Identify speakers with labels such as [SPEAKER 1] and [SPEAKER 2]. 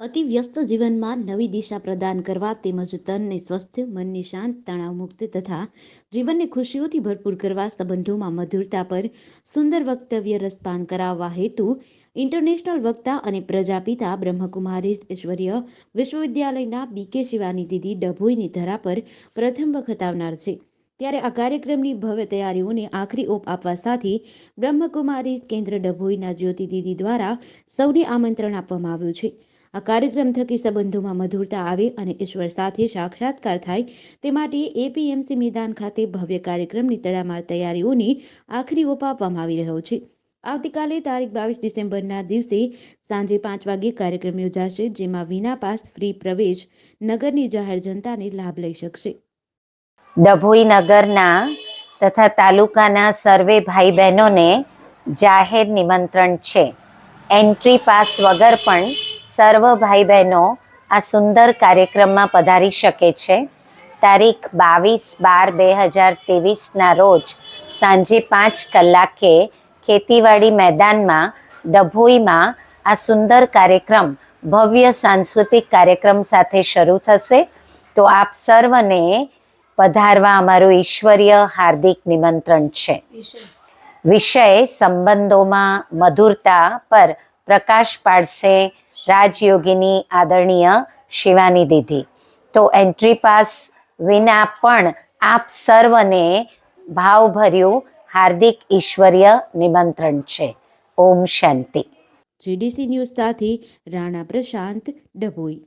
[SPEAKER 1] અતિ વ્યસ્ત જીવનમાં નવી દિશા પ્રદાન કરવા તેમજ તનને સ્વસ્થ, મનને શાંત, તણાવમુક્ત તથા જીવનને ખુશીઓથી ભરપૂર કરવા સંબંધોમાં મધુરતા પર સુંદર વક્તવ્ય રસપાન કરાવવા હેતુ ઇન્ટરનેશનલ વક્તા અને પ્રજાપિતા બ્રહ્મકુમારી ઈશ્વરીય વિશ્વવિદ્યાલયના બીકે શિવાની દીદી ડભોઈની ધરા પર પ્રથમ વખત આવનાર છે. ત્યારે આ કાર્યક્રમની ભવ્ય તૈયારીઓને આખરી ઓપ આપવા સાથે બ્રહ્મકુમારી કેન્દ્ર ડભોઈના જ્યોતિ દીદી દ્વારા સૌને આમંત્રણ આપવામાં આવ્યું છે. આ કાર્યક્રમ થકી સંબંધોમાં મધુરતા આવે અને ઈશ્વર સાથે સાક્ષાત્કાર થાય તે માટે એપીએમસી મેદાન ખાતે ભવ્ય કાર્યક્રમની તડામાર તૈયારીઓની આખરી ઓપ આપવામાં આવી રહ્યો છે. આવતીકાલે તારીખ બાવીસ ડિસેમ્બરના દિવસે સાંજે પાંચ વાગે કાર્યક્રમ યોજાશે, જેમાં વિના પાસ ફ્રી પ્રવેશ નગરની જાહેર જનતાને લાભ લઈ શકશે.
[SPEAKER 2] ડભોઈ નગરના તથા તાલુકાના સર્વે ભાઈ બહેનોને જાહેર નિમંત્રણ છે. એન્ટ્રી પાસ વગર પણ સર્વ ભાઈ બહેનો આ સુંદર કાર્યક્રમમાં પધારી શકે છે. તારીખ બાવીસ બાર બે હજાર ત્રેવીસના રોજ સાંજે પાંચ કલાકે ખેતીવાડી મેદાનમાં ડભોઈમાં આ સુંદર કાર્યક્રમ, ભવ્ય સાંસ્કૃતિક કાર્યક્રમ સાથે શરૂ થશે. તો આપ સર્વને પધારવા અમારું ઈશ્વરીય હાર્દિક નિમંત્રણ છે. વિષય સંબંધોમાં મધુરતા પર પ્રકાશ પાડશે રાજયોગીની આદરણીય શિવાની દીધી. તો એન્ટ્રી પાસ વિના પણ આપ સર્વને ભાવભર્યું હાર્દિક ઈશ્વરીય નિમંત્રણ છે. ઓમ શાંતિ.
[SPEAKER 1] જીડીસી ન્યૂઝ સાથે રાણા પ્રશાંત ડભોઈ.